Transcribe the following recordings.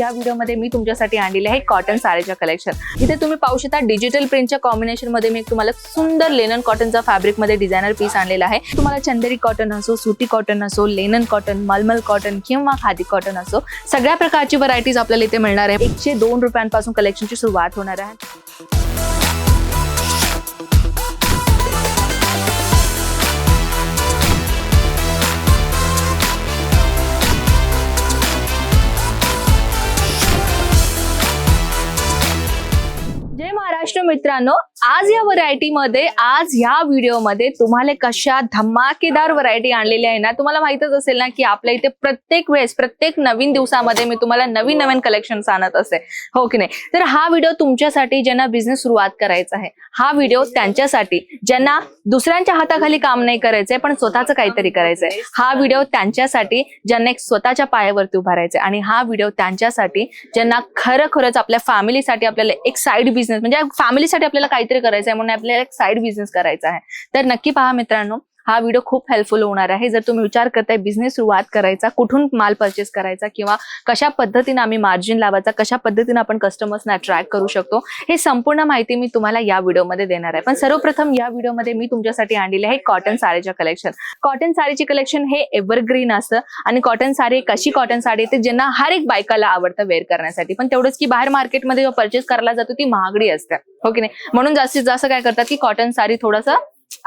या व्हिडिओमध्ये मी तुमच्यासाठी आणलेले आहे कॉटन साडीच्या कलेक्शन इथे तुम्ही पाहू शकता डिजिटल प्रिंटच्या कॉम्बिनेशनमध्ये मी तुम्हाला सुंदर लेनन कॉटनचा फॅब्रिकमध्ये डिझायनर पीस आणलेला आहे. तुम्हाला चंदेरी कॉटन असो सुटी कॉटन असो लेनन कॉटन मलमल कॉटन किंवा खादी कॉटन असो सगळ्या प्रकारची व्हरायटीज आपल्याला इथे मिळणार आहे. एकशे दोन रुपयांपासून कलेक्शनची सुरुवात होणार आहे. महाराष्ट्र मित्रांनो आज या व्हरायटी मध्ये आज या व्हिडिओमध्ये तुम्हाला कशा धमाकेदार व्हरायटी आणलेली आहे ना तुम्हाला माहितच असेल ना की आपल्या इथे प्रत्येक वेळेस प्रत्येक नवीन दिवसामध्ये मी तुम्हाला नवीन नवीन कलेक्शन आणत असते हो की नाही? तर हा व्हिडिओ तुमच्यासाठी ज्यांना बिझनेस सुरुवात करायचा आहे हा व्हिडिओ त्यांच्यासाठी ज्यांना दुसऱ्यांच्या हाताखाली काम नाही करायचंय पण स्वतःचं काहीतरी करायचंय हा व्हिडिओ त्यांच्यासाठी ज्यांना एक स्वतःच्या पायावरती उभारायचंय आणि हा व्हिडिओ त्यांच्यासाठी ज्यांना खरोखरच आपल्या फॅमिलीसाठी आपल्याला एक साईड बिझनेस म्हणजे फॅमिलीसाठी आपल्याला काहीतरी करायचं आहे म्हणून आपल्याला एक साईड बिझनेस करायचा आहे. तर नक्की पहा मित्रांनो हा व्हिडिओ खूप हेल्पफुल होणार आहे. जर तुम्ही विचार करताय बिझनेस सुरुवात करायचा कुठून माल परचेस करायचा किंवा कशा पद्धतीने आम्ही मार्जिन लावायचा कशा पद्धतीने आपण कस्टमर्सना अट्रॅक्ट करू शकतो हे संपूर्ण माहिती मी तुम्हाला या व्हिडिओमध्ये देणार आहे. पण सर्वप्रथम या व्हिडिओमध्ये मी तुमच्यासाठी आणलेले आहे कॉटन साडीच्या कलेक्शन कॉटन साडीची कलेक्शन हे एव्हरग्रीन असतं आणि कॉटन साडी कशी कॉटन साडी येते ज्यांना हर एक बायकाला आवडतं वेअर करण्यासाठी. पण तेवढंच की बाहेर मार्केटमध्ये जेव्हा परचेस करायला जातो ती महागडी असते. हो की नाही? म्हणून जास्तीत जास्त काय करतात की कॉटन साडी थोडंसं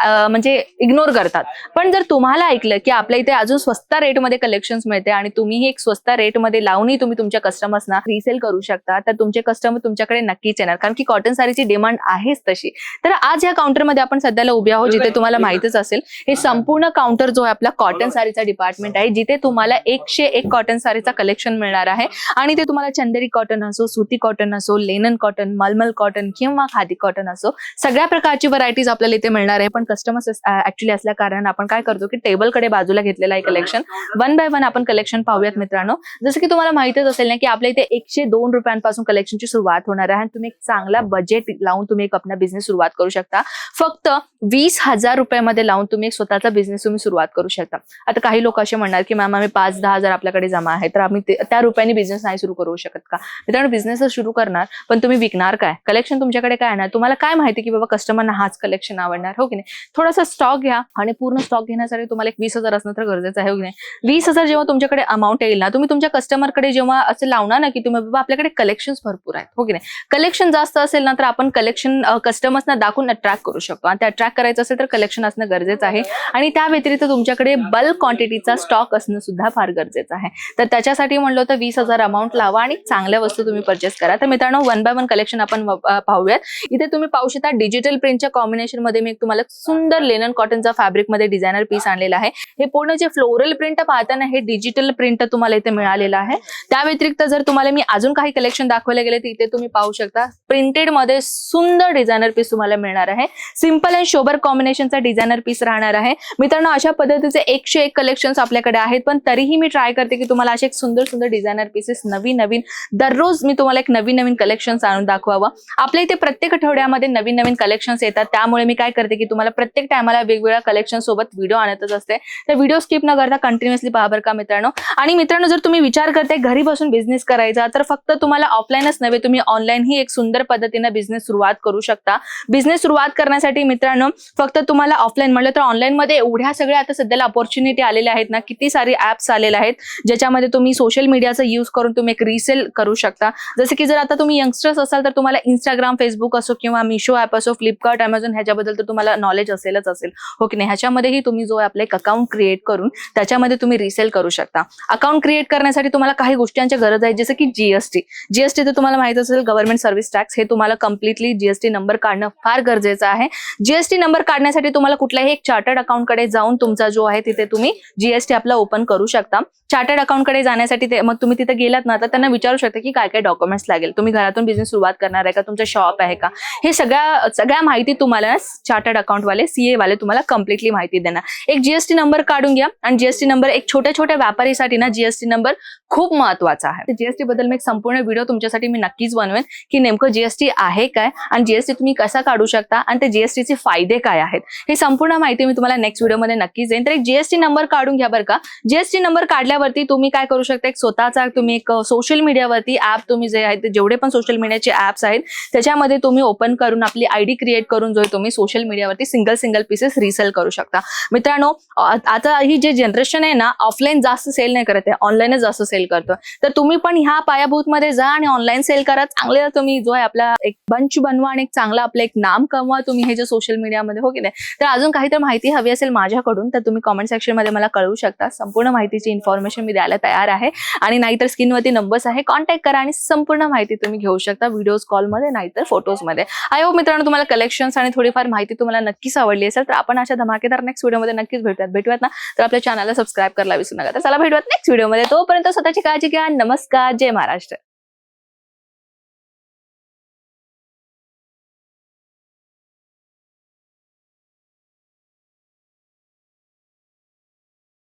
म्हणजे इग्नोर करतात. पण जर तुम्हाला ऐकलं की आपल्या इथे अजून स्वस्त रेटमध्ये कलेक्शन्स मिळते आणि तुम्ही एक स्वस्त रेटमध्ये लावूनही तुम्ही तुमच्या कस्टमर्सना रिसेल करू शकता तर तुमचे कस्टमर तुमच्याकडे नक्कीच येणार. कारण की कॉटन साडीची डिमांड आहेच तशी. तर आज या काउंटरमध्ये आपण सध्याला उभे आहोत जिथे तुम्हाला माहितच असेल हे संपूर्ण काउंटर जो आहे आपला कॉटन साडीचा डिपार्टमेंट आहे जिथे तुम्हाला एकशे एक कॉटन साडीचा कलेक्शन मिळणार आहे. आणि ते तुम्हाला चंदेरी कॉटन असो सुती कॉटन असो लेनन कॉटन मलमल कॉटन किंवा खादी कॉटन असो सगळ्या प्रकारची व्हरायटीज आपल्याला इथे मिळणार आहे. पण कस्टमर्स ऍक्च्युली असल्या कारण आपण काय करतो की टेबलकडे बाजूला घेतलेलं आहे कलेक्शन वन बाय वन आपण कलेक्शन पाहूयात मित्रांनो. जसं की तुम्हाला माहितीच असेल ना की आपल्या इथे एकशे दोन रुपयांपासून कलेक्शनची सुरुवात होणार आहे आणि तुम्ही एक चांगला बजेट लावून तुम्ही एक आपला बिझनेस सुरुवात करू शकता. फक्त वीस हजार रुपयामध्ये लावून तुम्ही एक स्वतःचा बिझनेस तुम्ही सुरुवात करू शकता. आता काही लोक असे म्हणणार की मॅम आम्ही पाच दहा हजार आपल्याकडे जमा आहे तर आम्ही त्या रुपयाने बिझनेस नाही सुरू करू शकत का? मित्रांनो बिझनेस सुरू करणार पण तुम्ही विकणार काय? कलेक्शन तुमच्याकडे काय येणार तुम्हाला काय माहिती की बाबा कस्टमरना हाच कलेक्शन आवडणार? हो की नाही? थोडासा स्टॉक घ्या आणि पूर्ण स्टॉक घेण्यासाठी तुम्हाला एक वीस हजार असणं तर गरजेचं आहे हो की नाही? वीस हजार जेव्हा तुमच्याकडे अमाऊंट येईल ना तुम्ही तुमच्या कस्टमरकडे जेव्हा असं लावणार ना की तुम्ही बाबा आपल्याकडे कलेक्शन भरपूर आहेत हो की नाही? कलेक्शन जास्त असेल ना तर आपण कलेक्शन कस्टमर्सना दाखवून अट्रॅक्ट करू शकतो. आणि ते अट्रॅक्ट करायचं असेल तर कलेक्शन असणं गरजेचं आहे. आणि त्या व्यतिरिक्त तुमच्याकडे बल्क क्वांटिटीचा स्टॉक असणं सुद्धा फार गरजेचं आहे. तर त्याच्यासाठी म्हणलं तर वीस हजार अमाऊंट लावा आणि चांगल्या वस्तू तुम्ही परचेस करा. तर मित्रांनो वन बाय वन कलेक्शन आपण पाहूयात. इथे तुम्ही पाहू शकता डिजिटल प्रिंटच्या कॉम्बिनेशनमध्ये मी तुम्हाला सुंदर लेनन कॉटनचा फॅब्रिकमध्ये डिझायनर पीस आणलेला आहे. हे पूर्ण जे फ्लोरल प्रिंट पाहताना हे डिजिटल प्रिंट तुम्हाला इथे मिळालेलं आहे. त्या व्यतिरिक्त जर तुम्हाला मी अजून काही कलेक्शन दाखवले गेले तर इथे तुम्ही पाहू शकता. प्रिंटेडमध्ये सुंदर डिझायनर पीस तुम्हाला मिळणार आहे. सिंपल अँड शोबर कॉम्बिनेशनचा डिझायनर पीस राहणार आहे. मित्रांनो अशा पद्धतीचे एकशे एक कलेक्शन्स आपल्याकडे आहेत पण तरीही मी ट्राय करते की तुम्हाला असे एक सुंदर सुंदर डिझायनर पीसेस नवीन नवीन दररोज मी तुम्हाला एक नवीन नवीन कलेक्शन्स आणून दाखवावं. आपल्या इथे प्रत्येक आठवड्यामध्ये नवीन नवीन कलेक्शन्स येतात. त्यामुळे मी काय करते की तुम्हाला प्रत्येक टायमाला वेगवेगळ्या कलेक्शन सोबत व्हिडिओ आणतच असते. तर व्हिडिओ स्किप न करता कंटिन्युअसली पहा बरं का मित्रांनो. आणि मित्रांनो जर तुम्ही विचार करताय घरी बसून बिझनेस करायचा तर फक्त तुम्हाला ऑफलाईनच नव्हे तुम्ही ऑनलाईन ही एक सुंदर पद्धतीने बिझनेस सुरुवात करू शकता. बिझनेस सुरुवात करण्यासाठी मित्रांनो फक्त तुम्हाला ऑफलाईन म्हटलं तर ऑनलाईनमध्ये एवढ्या सगळ्या आता सध्याला ऑपॉर्च्युनिटी आलेल्या आहेत ना किती सारी ऍप्स आलेले आहेत ज्याच्यामध्ये तुम्ही सोशल मीडियाचा यूज करून तुम्ही एक रिसेल करू शकता. जसं की जर आता तुम्ही यंगस्टर्स असाल तर तुम्हाला इंस्टाग्राम फेसबुक असो किंवा मिशो ऍप असो फ्लिपकार्ट अमेझॉन ह्याच्याबद्दल तर तुम्हाला नॉलेज असेलच असेल. हो की नाही? ह्याच्यामध्येही तुम्ही जो आपले एक अकाउंट क्रिएट करून त्याच्यामध्ये तुम्ही रिसेल करू शकता. अकाउंट क्रिएट करण्यासाठी तुम्हाला काही गोष्टींची गरज आहे जसं की जीएसटी जीएसटी तर तुम्हाला माहीत असेल गव्हर्नमेंट सर्व्हिस टॅक्स हे तुम्हाला कम्प्लिटली जीएसटी नंबर काढणं फार गरजेचं आहे. जीएसटी नंबर काढण्यासाठी तुम्हाला कुठल्याही एक चार्टर्ड अकाउंटकडे जाऊन तुमचा जो आहे तिथे तुम्ही जीएसटी आपला ओपन करू शकता. चार्टर्ड अकाउंटकडे जाण्यासाठी ते मग तुम्ही तिथे गेलात ना तर त्यांना विचारू शकता की काय काय डॉक्युमेंट्स लागेल. तुम्ही घरातून बिझनेस सुरुवात करणार आहे का? तुमचा शॉप आहे का? हे सगळ्या सगळ्या माहिती तुम्हाला चार्टर्ड अकाउंट वाले सीए वाले तुम्हाला कम्प्लिटली माहिती देणार. एक जीएसटी नंबर काढून घ्या आणि जीएसटी नंबर एक छोट्या छोट्या व्यापारीसाठी ना जीएसटी नंबर खूप महत्त्वाचा आहे. जीएसटी बद्दल मी एक संपूर्ण व्हिडिओ तुमच्यासाठी मी नक्कीच बनवेन की नेमकं जीएसटी आहे काय आणि जीएसटी तुम्ही कसा काढू शकता आणि ते जीएसटीचे फायदे काय आहेत. हे संपूर्ण माहिती मी तुम्हाला नेक्स्ट व्हिडिओमध्ये नक्कीच देईन. तर एक जीएसटी नंबर काढून घ्या बरं का. जीएसटी नंबर काढल्यावरती तुम्ही काय करू शकता एक स्वतःचा तुम्ही एक सोशल मीडियावरती ऍप तुम्ही जे आहेत जेवढे पण सोशल मीडियाचे ऍप्स आहेत त्याच्यामध्ये तुम्ही ओपन करून आपली आयडी क्रिएट करून जो तुम्ही सोशल मीडियावरती सिंगल सिंगल पीसेस रिसेल करू शकता. मित्रांनो आता ही जे जनरेशन आहे ना ऑफलाईन जास्त सेल नाही करत आहे ऑनलाईनच जास्त सेल करतो तर तुम्ही पण ह्या पायाभूत मध्ये जा आणि ऑनलाईन सेल करा. चांगले तुम्ही जो आहे आपला एक बंच बनवा आणि एक चांगला आपलं एक नाम कमवा तुम्ही हे जे सोशल मीडियामध्ये हो की नाही? तर अजून काहीतरी माहिती हवी असेल माझ्याकडून तर तुम्ही कॉमेंट सेक्शनमध्ये मला कळवू शकता. संपूर्ण माहितीची इन्फॉर्मेशन मी द्यायला तयार आहे. आणि नाहीतर स्क्रीनवरती नंबर्स आहे कॉन्टॅक्ट करा आणि संपूर्ण माहिती तुम्ही घेऊ शकता व्हिडिओज कॉलमध्ये नाहीतर फोटोजमध्ये आय होप मित्रांनो तुम्हाला कलेक्शन्स आणि थोडीफार माहिती तुम्हाला नक्की नक्कीच आवडली असेल तर आपण अशा धमाकेदार नेक्स्ट व्हिडिओमध्ये नक्कीच भेटूयात. भेटूयात ना? तर आपल्या चॅनलला सबस्क्राईब करायला विसरू नका. तर चला भेटूयात नेक्स्ट व्हिडिओमध्ये तोपर्यंत स्वतःची काळजी घ्या. नमस्कार. जय महाराष्ट्र.